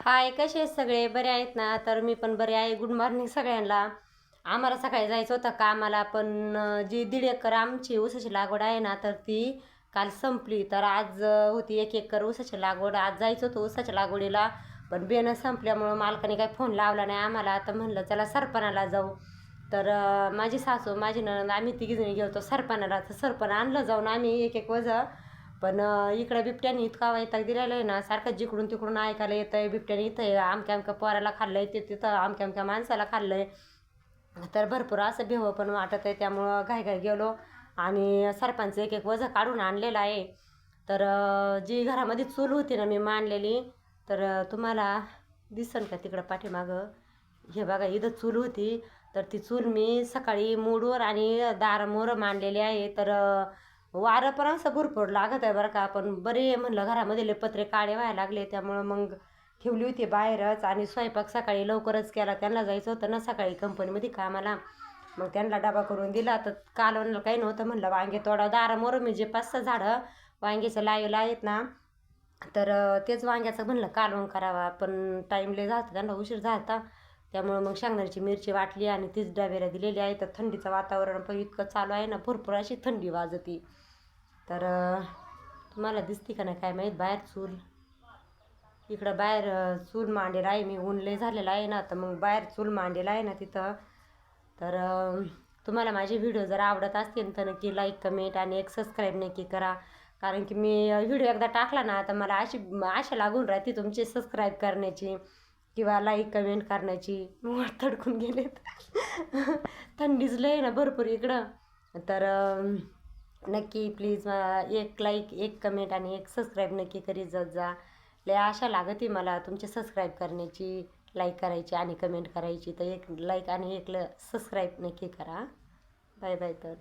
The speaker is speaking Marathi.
हाय कसे आहेत सगळे? बरे आहेत ना? तर मी पण बरे आहे. गुड मॉर्निंग सगळ्यांना. आम्हाला सकाळी जायचं होतं कामाला पण जी दीड एकर आमची ऊसाची लागवड आहे ना तर ती काल संपली. तर आज होती एक एकर ऊसाची लागवड. आज जायचं होतं ऊसाच्या लागवडीला पण बेनं संपल्यामुळं मालकाने काही फोन लावला नाही आम्हाला. तर म्हणलं चला सरपणाला जाऊ. तर माझी सासू माझी नणंद आम्ही तिघीजणी गेलो होतो सरपणाला. तर सरपण आणलं जाऊन आम्ही एक एक वजं पण इकडं बिबट्याने इतका वैताग दिलेला आहे ना सारखं जिकडून तिकडून ऐकायला येतं आहे बिबट्याने इथं आहे, अमक्या अमक्या पोराला खाल्लंय ते तिथं आमक्या अमक्या माणसाला खाल्लंय. तर भरपूर असं भेव पण वाटत आहे त्यामुळं घाई घाई गेलो आणि सरपंच एक एक वजं काढून आणलेलं आहे. तर जी घरामध्ये चूल होती ना मी मांडलेली तर तुम्हाला दिसन का तिकडं पाठीमागं? हे बघा इथं चूल होती. तर ती चूल मी सकाळी मूडवर आणि दारामोर मांडलेली आहे. तर वारं पण असं भरपूर लागत आहे बरं का. पण बरे म्हणलं घरामधले पत्रे काळे व्हायला लागले त्यामुळं मग ठेवली होती बाहेरच आणि स्वयंपाक सकाळी लवकरच केला. त्यांना जायचं होतं ना सकाळी कंपनीमध्ये कामाला. मग त्यांना डबा करून दिला. तर कालवणला काही नव्हतं म्हणलं वांगे तोडा दारामोर मी जे पाच सहा झाडं वांग्याचं लावलं आहेत ना तर तेच वांग्याचं म्हणलं कालवण करावा. पण टाईमले झालं त्यांना उशीर झाला त्यामुळं मग शेंगदाण्याची मिरची वाटली आणि तीच डब्याला दिलेली आहे तर थंडीचं वातावरण पण इतकं चालू आहे ना भरपूर अशी थंडी वाजते. तर तुम्हाला दिसते का नाही काय माहीत बाहेर चूल? इकडं बाहेर चूल मांडेला आहे मी ऊन लय झालेला आहे ना तर मग बाहेर चूल मांडेला आहे ना तिथं. तर तुम्हाला माझे व्हिडिओ जर आवडत असतील तर नक्की लाईक कमेंट आणि एक सबस्क्राईब नक्की करा. कारण की मी व्हिडिओ एकदा टाकला ना तर मला अशी आशा लागून राहते तुमची सबस्क्राईब करण्याची. किंवा लाईक कमेंट करण्याची मग तडकून गेलेत. थंडीच लय ना भरपूर इकडं. तर नक्की प्लीज एक लाईक एक कमेंट आणि एक सबस्क्राईब नक्की करीत जात जा. लय आशा लागते मला तुमचे सबस्क्राईब करण्याची लाईक करायची आणि कमेंट करायची. तर एक लाईक आणि एक ल सबस्क्राईब नक्की करा. बाय बाय तर.